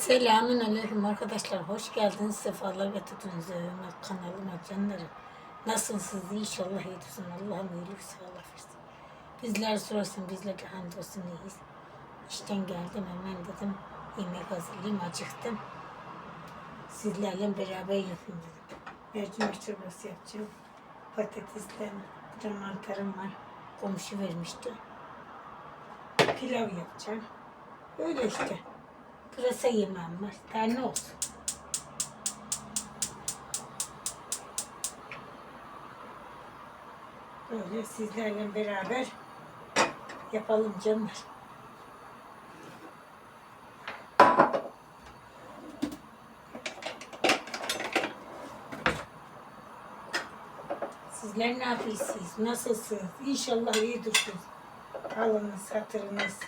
Selamün aleyküm arkadaşlar. Hoş geldiniz. Sefalar getirdiniz kanalıma canlarım. Nasılsınız? İnşallah iyidirsin. Allah'ım iyilik sağlık versin. Bizler sorarsan bizler de hamdolsun iyiyiz. İşten geldim hemen dedim yemek hazırlayayım acıktım. Sizlerle beraber yapayım dedim. Mercimek çorbası yapacağım. Patatesle bir de mantarım var. Komşu vermişti. Pilav yapacağım. Öyle işte. Pırasa yemem var. Daha ne olsun? Böyle sizlerle beraber yapalım canlar. Sizler ne yapıyorsunuz? Nasılsınız? İnşallah iyidirsiniz. Halınız, hatırınız.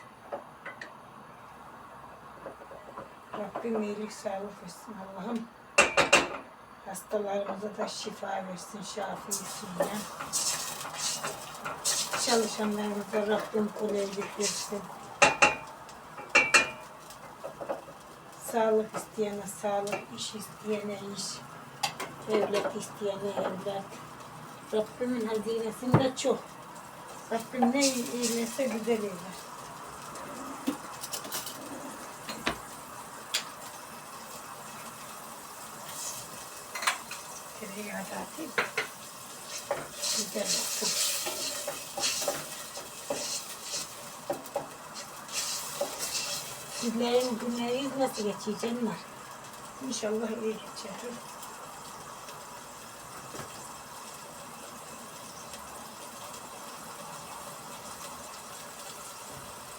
Rabbim iyilik sağlık versin Allah'ım. Hastalarımıza da şifa versin, şafi etsin ya. Çalışanlarımıza Rabbim kolaylık versin. Sağlık isteyene sağlık, iş isteyene iş, evlat isteyene evlat. Rabbimin hazinesinde çok. Rabbim ne iyilese güzel eyler. Tereyağı da atayım. Güzel olsun. Sizlerin günleriniz nasıl geçiyor canlar? İnşallah iyi geçer.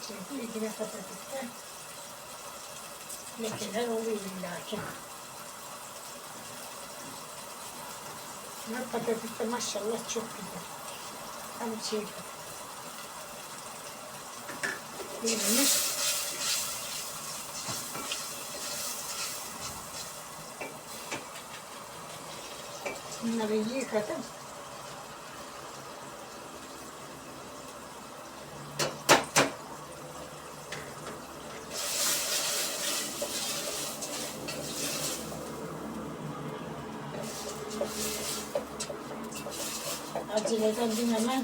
Çünkü ilgine patateste lekeler oluyor illaki. Ama patates de maşallah çok güzel. Tam şey gibi. Yerini Bunları yıkadım. Aceleden dün hemen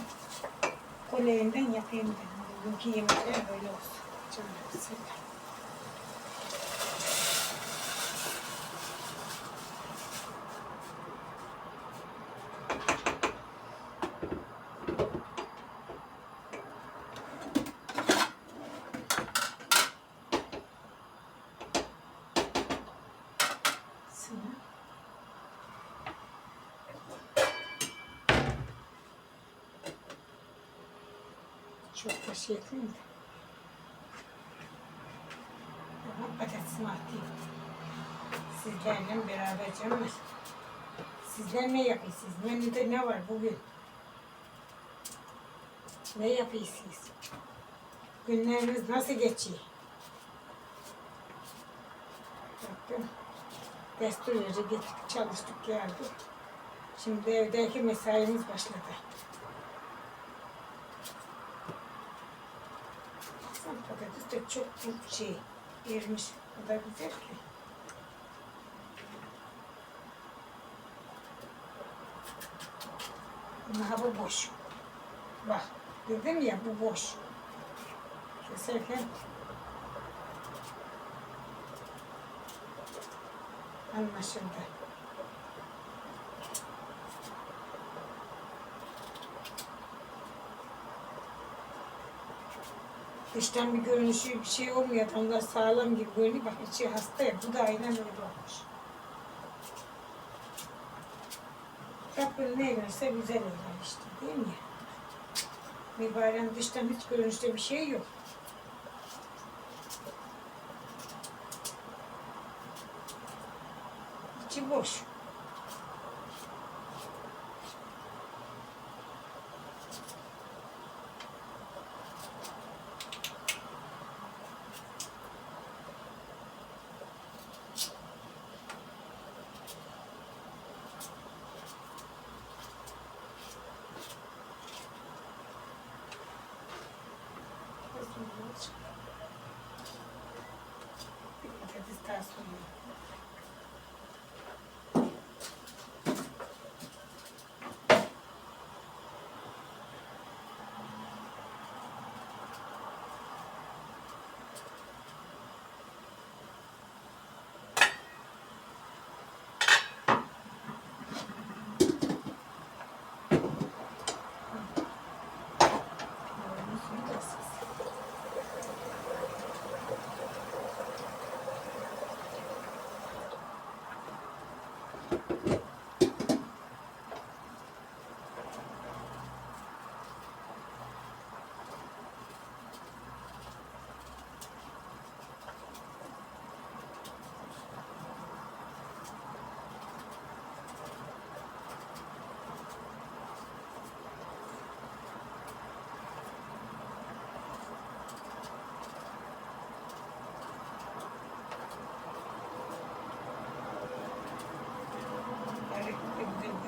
koleğinden yapayım dedim. Bugünkü yemekler böyle olsun. Canım bismillah. Sonra Çok da şey etmeyeyim de. Ama patatesimi atayım. Sizlerle beraber canlar. Sizler ne yapıyorsunuz? Menüde ne var bugün? Ne yapıyorsunuz? Günleriniz nasıl geçiyor? Baktım. Destur verir gittik çalıştık geldik. Şimdi evdeki mesaimiz başladı. Patates de çok çok şey ermiş. O kadar güzel ki. Ama bu boş. Bak dedim ya bu boş. Keserken anlaşıldı. Dıştan bir görünüşü bir şey olmuyor. Onlar sağlam gibi görünüyor. Bak içi hasta ya. Bu da aynen öyle olmuş. Rabbim ne verirse güzel olur işte değil mi? Mübarek dıştan hiç görünüşte bir şey yok. İçi boş. Tem que testar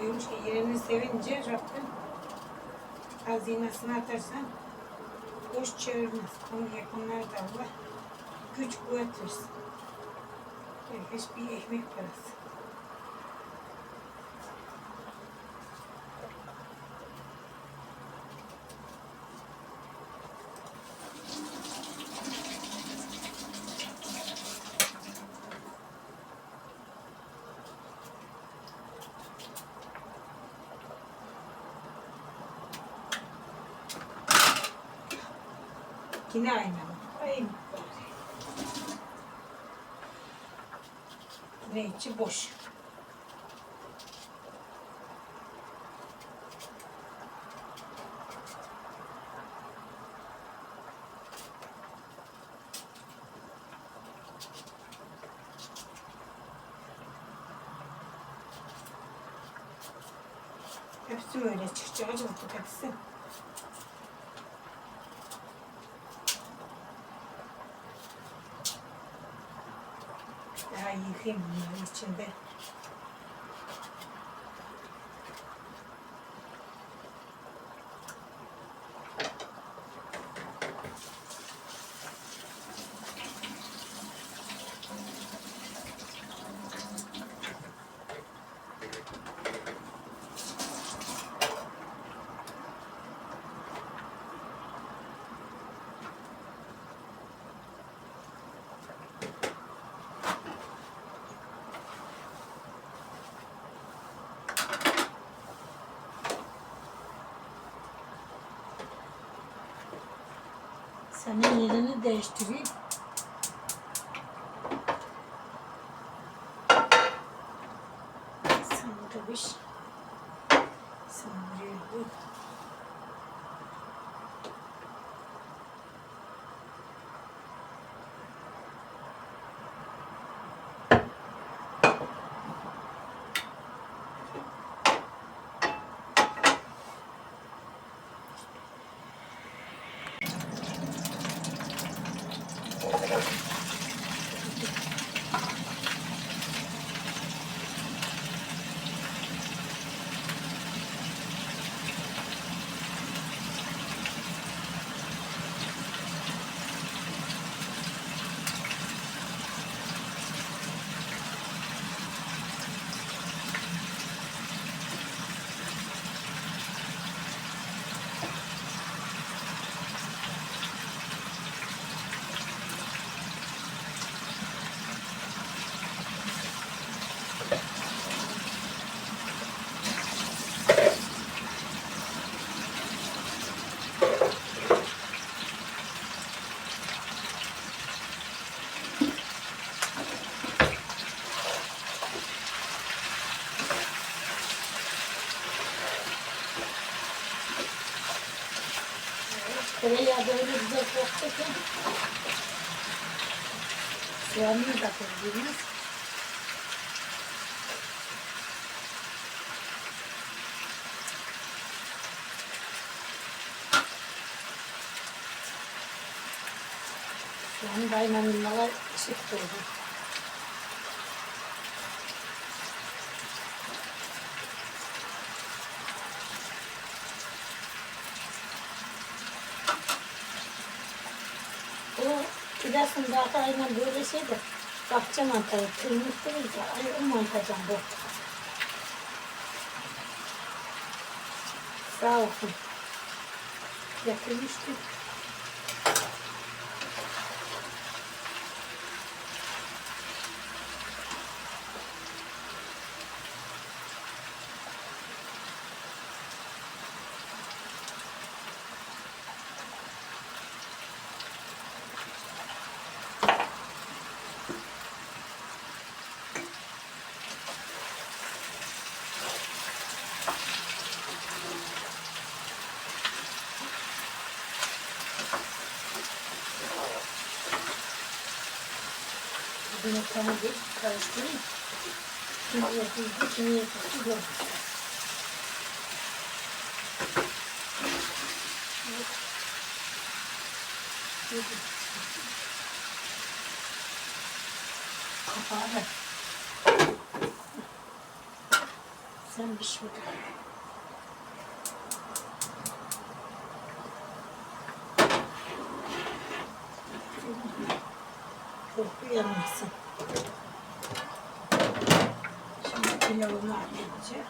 büyümüş ki yerini sevince Rabbim hazinesini atarsan boş çevirmez. Onu yapanlar da Allah güç kuvvet versin. Herkes bir ekmek parası. Yine aynı. Aynı. Yine içi boş. Hepsi böyle çıkacak oldu hepsi. Daha yıkayayım bunları içinde. Senin yerini değiştireyim. Sen burada bir şey. Sen buraya koy. Tereyağı da. Soğanını da koyduğumuz. Soğanı baymanlılara ışık koydum. O Gidersin daha aynen böyle şey de Bahçe mantarı, tırmık değil de ay o mantardan bu. Sağ olsun. Getirmiştik. Tamam bir karıştırayım. Şimdi yapıldı, şimdi yapıldı. Yok. Kapağı ver. Sen bir şey. Korku yanmasın. Şimdi pilavımı halledeceğim.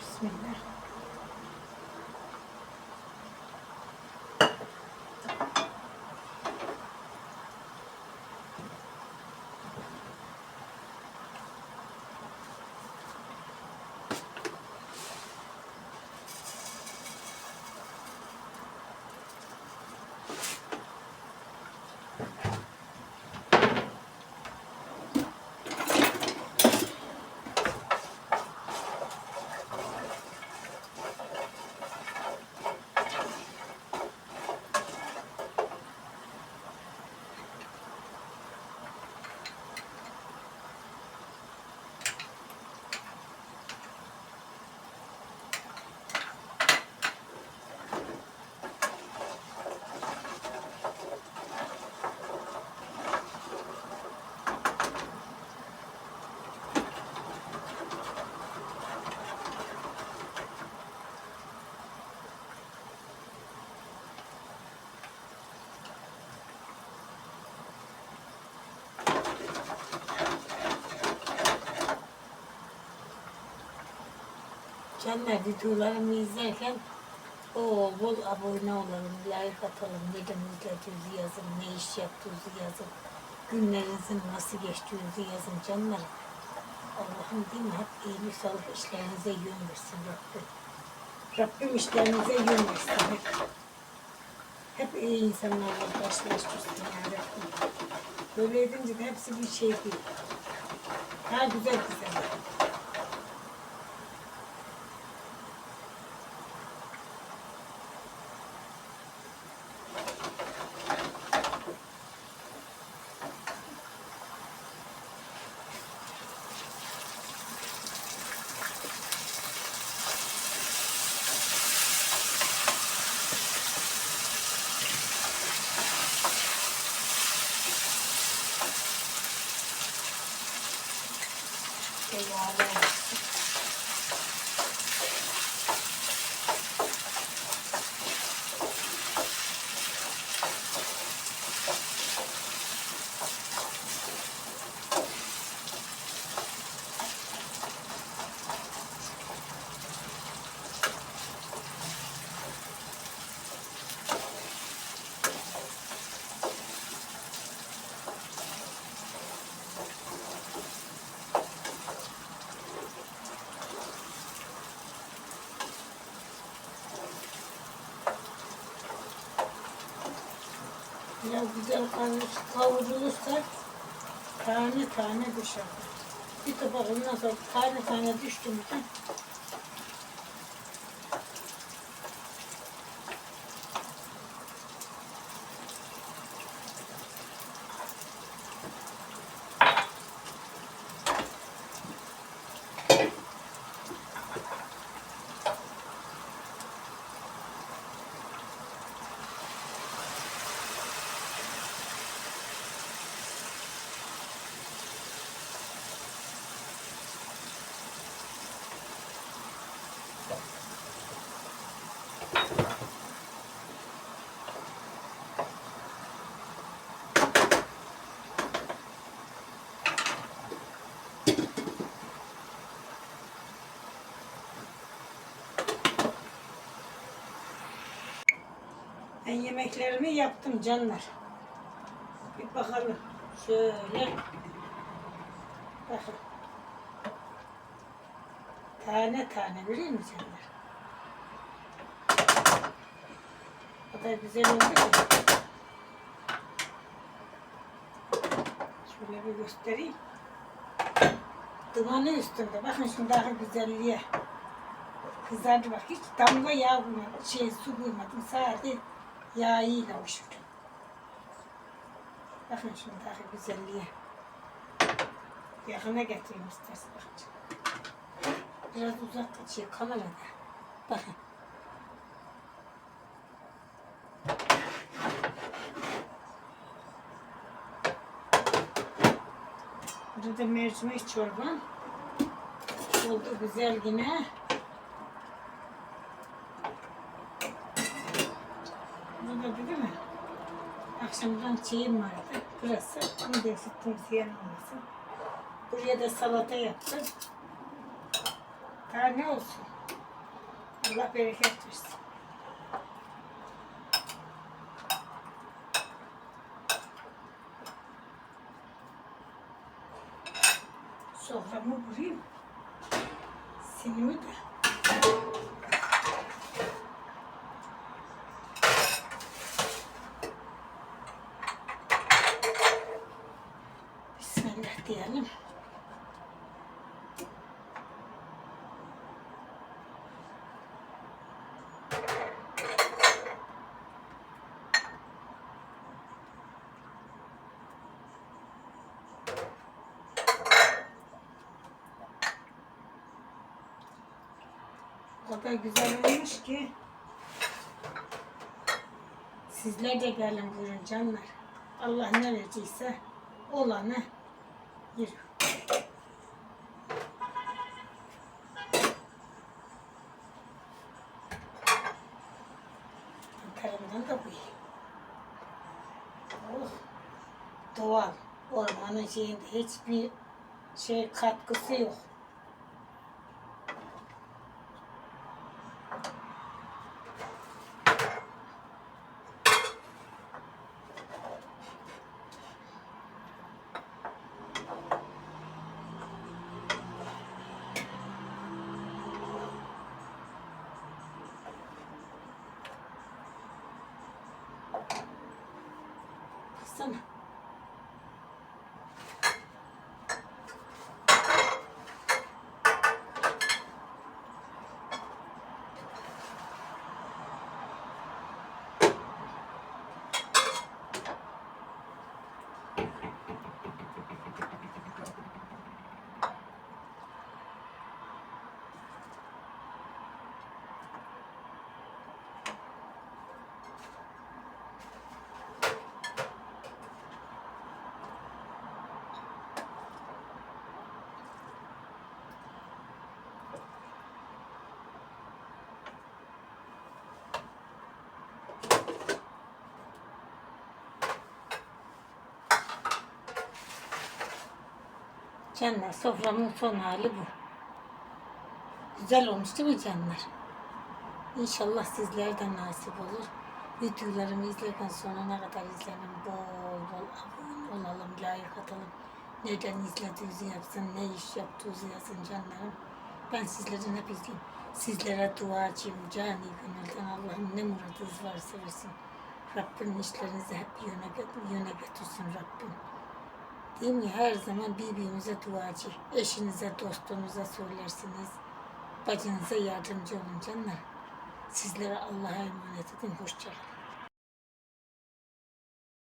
Bismillah. Canlar videolarımı izlerken bol bol abone olalım, like atalım, neden izlediğinizi yazın, ne iş yaptığınızı yazın, günlerinizin nasıl geçtiğinizi yazın canlar. Allah'ım değil mi hep iyilik sağlık işlerinize yön versin Rabbim. Rabbim işlerinize yön versin hep. İyi insanlarla karşılaştırsın ya Rabbim. Böyle edince de hepsi bir şey değil. Daha güzel güzel. Eyvallah. Biraz güzel kavrulursa, tane tane düşer. Bir tabak ondan sonra tane tane düştü de Yemeklerimi yaptım canlar. Bir bakalım. Şöyle. Bakın. Tane tane görüyor musun canlar? O da güzel oldu ki. Şöyle bir göstereyim. Dumanı üstünde. Bakın şimdi daha güzelliğe. Kızardı bak. Hiç damla yağ koymadım. Şey su koymadım. Sadece yağıyla uçurdum. Bakın daha güzelliğe. Yakına getireyim istersen bakın. Biraz uzak kaçıyor kamerada. Bakın. Burada mercimek çorbam. Oldu güzel yine. Akşamdan çiğim vardı. Burası. Bunu da ısıttım ziyan olmasın. Buraya da salata yaptım. Daha ne olsun? Allah bereket versin. Soframı kurayım. Sinimi de. Kadar güzel olmuş ki. Sizler de gelin buyurun canlar. Allah ne verdiyse olanı yürü. Antalya'dan da bu. Oh, doğal. Ormanın şeyinde hiçbir şey katkısı yok. Baksana. Canlar soframın son hali bu. Güzel olmuş değil mi canlar? İnşallah sizlere de nasip olur. Videolarımı izlerken sonuna kadar izlenin. Bol bol abone olalım, like atalım. Neden izlediğinizi yapsın, ne iş yaptığınızı yazın canlarım. Ben sizlerin hep izleyeyim. Sizlere duacıyım, cani gönülden Allah'ım ne muradınız varsa versin. Rabbim işlerinizi hep yöne, yöne götürsün Rabbim. Değil mi? Her zaman birbirimize duacı. Eşinize, dostunuza söylersiniz. Bacınıza yardımcı olun canlar. Sizlere Allah'a emanet edin. Hoşçakalın.